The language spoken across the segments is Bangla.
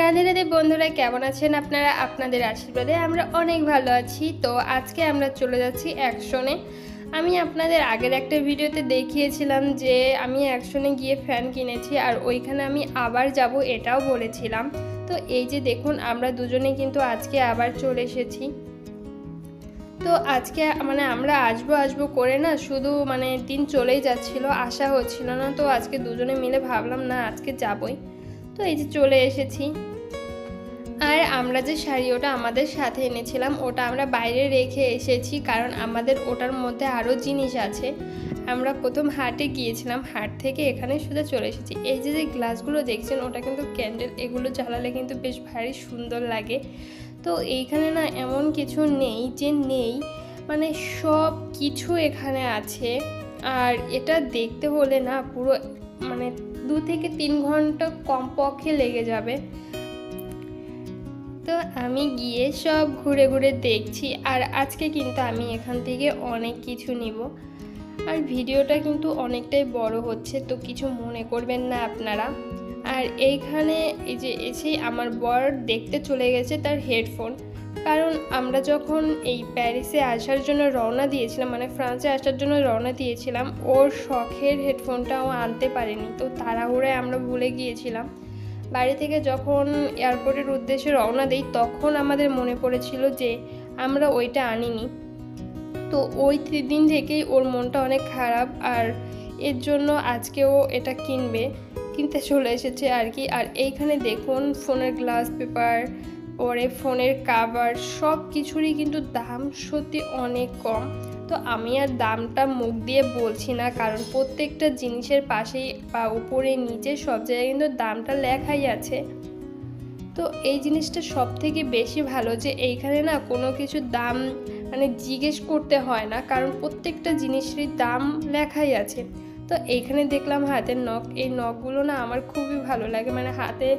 রাধে রাধে বন্ধুরা, কেমন আছেন আপনারা? আপনাদের আশীর্বাদে আমরা অনেক ভালো আছি। তো আজকে আমরা চলে যাচ্ছি অ্যাকশনে। আমি আপনাদের আগের একটা ভিডিওতে দেখিয়েছিলাম যে আমি অ্যাকশনে গিয়ে ফ্যান কিনেছি আর ওইখানে আমি আবার যাব এটাও বলেছিলাম। তো এই যে দেখুন, আমরা দুজনে কিন্তু আজকে আবার চলে এসেছি। তো আজকে মানে আমরা আসব আসব করে না, শুধু মানে দিন চলেই যাচ্ছিল, আশা হচ্ছিল না। তো আজকে দুজনে মিলে ভাবলাম, না, আজকে যাবই। তো এই যে চলে এসেছি। আর আমরা যে শাড়ি ওটা আমাদের সাথে এনেছিলাম, ওটা আমরা বাইরে রেখে এসেছি কারণ আমাদের ওটার মধ্যে আরও জিনিস আছে। আমরা প্রথম হাটে গিয়েছিলাম, হাট থেকে এখানে সোজা চলে এসেছি। এই যে যে গ্লাসগুলো দেখছেন, ওটা কিন্তু ক্যান্ডেল, এগুলো জ্বালালে কিন্তু বেশ ভারী সুন্দর লাগে। তো এইখানে না এমন কিছু নেই যে নেই মানে সব কিছু এখানে আছে। আর এটা দেখতে হলে না পুরো মানে দু থেকে তিন ঘণ্টা কমপক্ষে লেগে যাবে। তো আমি গিয়ে সব ঘুরে ঘুরে দেখছি, আর আজকে কিন্তু আমি এখান থেকে অনেক কিছু নিব। আর ভিডিওটা কিন্তু অনেকটাই বড় হচ্ছে, তো কিছু মনে করবেন না আপনারা। আর এইখানে এই যে এসেই আমার বর দেখতে চলে গেছে তার হেডফোন। কারণ আমরা যখন এই প্যারিসে আসার জন্য রওনা দিয়েছিলাম মানে ফ্রান্সে আসার জন্য রওনা দিয়েছিলাম, ওর শখের হেডফোনটা ও আনতে পারেনি। তো তাড়াহুড়ায় আমরা ভুলে গিয়েছিলাম। বাড়ি থেকে যখন এয়ারপোর্টের উদ্দেশ্যে রওনা দিই, তখন আমাদের মনে পড়েছিল যে আমরা ওইটা আনিনি। তো ওই দিন থেকেই ওর মনটা অনেক খারাপ, আর এর জন্য আজকেও এটা কিনবে, কিনতে চলে এসেছে আর কি। আর এইখানে দেখুন, ফোনের গ্লাস পেপার পরে ফোনের কাভার সব কিছুরই কিন্তু দাম সত্যি অনেক কম। তো আমি আর দামটা মুখ দিয়ে বলছি না, কারণ প্রত্যেকটা জিনিসের পাশেই বা উপরে নিচে সব জায়গায় কিন্তু দামটা লেখাই আছে। তো এই জিনিসটা সব থেকে বেশি ভালো যে এইখানে না কোনো কিছু দাম মানে জিজ্ঞেস করতে হয় না, কারণ প্রত্যেকটা জিনিসেরই দাম লেখাই আছে। তো এইখানে দেখলাম হাতের নখ, এই নখগুলো না আমার খুবই ভালো লাগে। মানে হাতে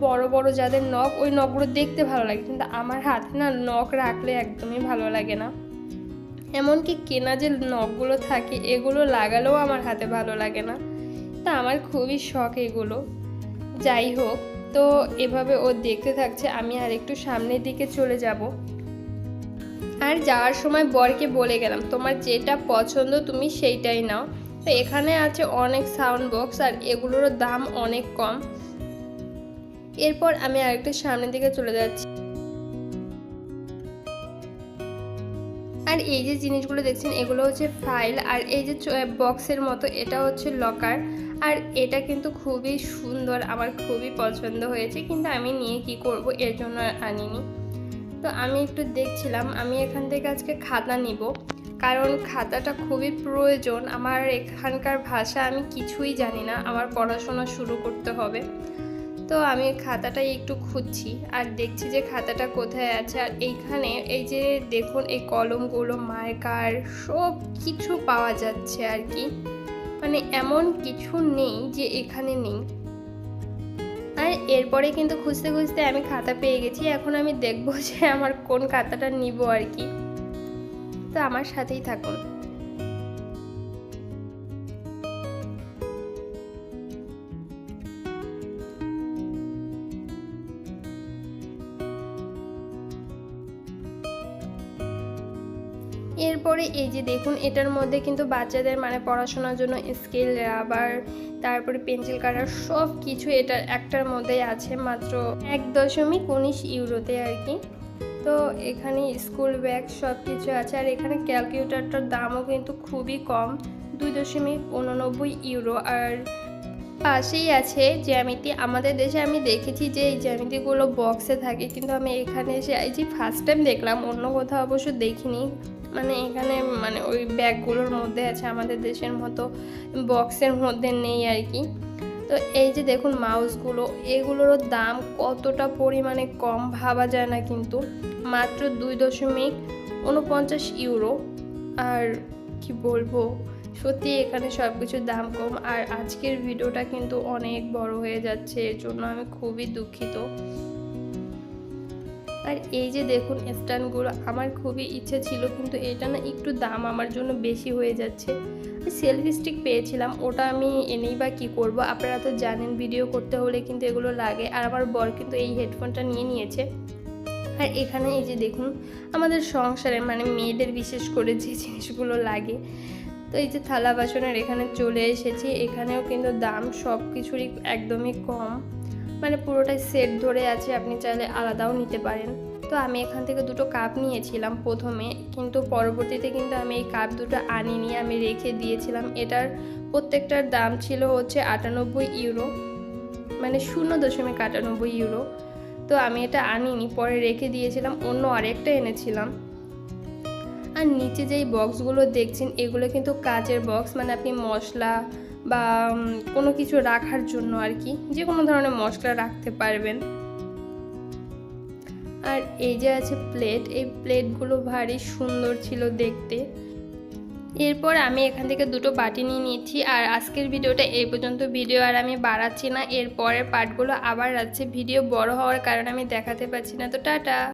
বড় বড় যাদের নখ, ওই নখগুলো দেখতে ভালো লাগে। কিন্তু আমার হাতে না নখ রাখলে একদমই ভালো লাগে না। এমনকি কেনা যে নখগুলো থাকে, এগুলো লাগালেও আমার হাতে ভালো লাগে না। তা আমার খুবই শখ এগুলো। যাই হোক, তো এভাবে ও দেখতে থাকছে, আমি আর একটু সামনের দিকে চলে যাব। আর যাওয়ার সময় বরকে বলে গেলাম, তোমার যেটা পছন্দ তুমি সেইটাই নাও। তো এখানে আছে অনেক সাউন্ড বক্স আর এগুলোর দাম অনেক কম। এরপর আমি আরেকটু সামনের দিকে চলে যাচ্ছি। আর এই যে জিনিসগুলো দেখছেন, এগুলো হচ্ছে ফাইল আর এই যে বক্সের মতো, এটা হচ্ছে লকার আর এটা কিন্তু খুবই সুন্দর, আমার খুবই পছন্দ হয়েছে, কিন্তু আমি নিয়ে কি করব এর জন্য আনিনি। তো আমি একটু দেখছিলাম, আমি এখান থেকে আজকে খাতা নিব। কারণ খাতাটা খুবই প্রয়োজন। আমার এখানকার ভাষা আমি কিছুই জানি না। আমার পড়াশোনা শুরু করতে হবে। তো আমি খাতাটাই একটু খুঁজছি আর দেখছি যে খাতাটা কোথায় আছে। আর এইখানে এই যে দেখুন, এই কলমগুলো, মার্কার সব কিছু পাওয়া যাচ্ছে আর কি। মানে এমন কিছু নেই যে এখানে নেই। এরপরে কিন্তু খুঁজতে খুঁজতে আমি খাতা পেয়ে গেছি। এখন আমি দেখব যে আমার কোন খাতাটা নিব আর কি। তো আমার সাথেই থাকুন। এরপরে এই যে দেখুন, এটার মধ্যে কিন্তু বাচ্চাদের মানে পড়াশোনার জন্য স্কেল, রাবার, তারপরে পেন্সিল কাটার সব কিছু এটার একটার মধ্যেই আছে, মাত্র এক দশমিক উনিশ ইউরোতে আর কি। তো এখানে স্কুল ব্যাগ সব কিছু আছে, আর এখানে ক্যালকুলেটারটার দামও কিন্তু খুবই কম, দুই দশমিক উননব্বই ইউরো। আর পাশেই আছে জ্যামিতি, আমাদের দেশে আমি দেখেছি যে এই জ্যামিতিগুলো বক্সে থাকে, কিন্তু আমি এখানে এসে এই যে ফার্স্ট টাইম দেখলাম, অন্য কোথাও অবশ্য দেখিনি। মানে এখানে মানে ওই ব্যাগগুলোর মধ্যে আছে, আমাদের দেশের মতো বক্সের মধ্যে নেই আর কি। তো এই যে দেখুন মাউসগুলো, এগুলোরও দাম কতটা পরিমাণে কম ভাবা যায় না কিন্তু। মাত্র দুই দশমিক উনপঞ্চাশ ইউরো। আর কি বলব, সত্যি এখানে সব কিছুর দাম কম। আর আজকের ভিডিওটা কিন্তু অনেক বড় হয়ে যাচ্ছে, এর জন্য আমি খুবই দুঃখিত। আর এই যে দেখুন স্ট্যান্ডগুলো, আমার খুবই ইচ্ছে ছিল, কিন্তু এটা না একটু দাম আমার জন্য বেশি হয়ে যাচ্ছে। সেলফি স্টিক পেয়েছিলাম, ওটা আমি এনেই বা কী করব? আপনারা তো জানেন ভিডিও করতে হলে কিন্তু এগুলো লাগে, আর আমার বর কিন্তু এই হেডফোনটা নিয়ে নিয়েছে। আর এখানে এই যে দেখুন, আমাদের সংসারে মানে মেয়েদের বিশেষ করে যে জিনিসগুলো লাগে, তো এই যে থালা বাসনের এখানে চলে এসেছি, এখানেও কিন্তু দাম সব কিছুরই একদমই কম। মানে পুরোটাই সেট ধরে আছে, আপনি চাইলে আলাদাও নিতে পারেন। তো আমি এখান থেকে দুটো কাপ নিয়েছিলাম প্রথমে, কিন্তু পরবর্তীতে কিন্তু আমি এই কাপ দুটো আনিনি, আমি রেখে দিয়েছিলাম। এটার প্রত্যেকটার দাম ছিল হচ্ছে আটানব্বই ইউরো মানে শূন্য দশমিক আটানব্বই ইউরো তো আমি এটা আনিনি, পরে রেখে দিয়েছিলাম, অন্য আরেকটা এনেছিলাম। আর নিচে যেই বক্সগুলো দেখছেন, এগুলো কিন্তু কাচের বক্স মানে আপনি মশলা বা কোনো কিছু রাখার জন্য আর কি, যে কোনো ধরনের মশলা রাখতে পারবেন। আর এই যে আছে প্লেট এই প্লেটগুলো ভারী সুন্দর ছিল দেখতে। এরপর আমি এখান থেকে দুটো বাটি নিয়ে নিয়েছি, আর আজকের ভিডিওটা এই পর্যন্ত। ভিডিও আর আমি বাড়াচ্ছি না এর পরের পার্টগুলো আবার আছে। ভিডিও বড় হওয়ার কারণে আমি দেখাতে পাচ্ছি না। তো টাটা!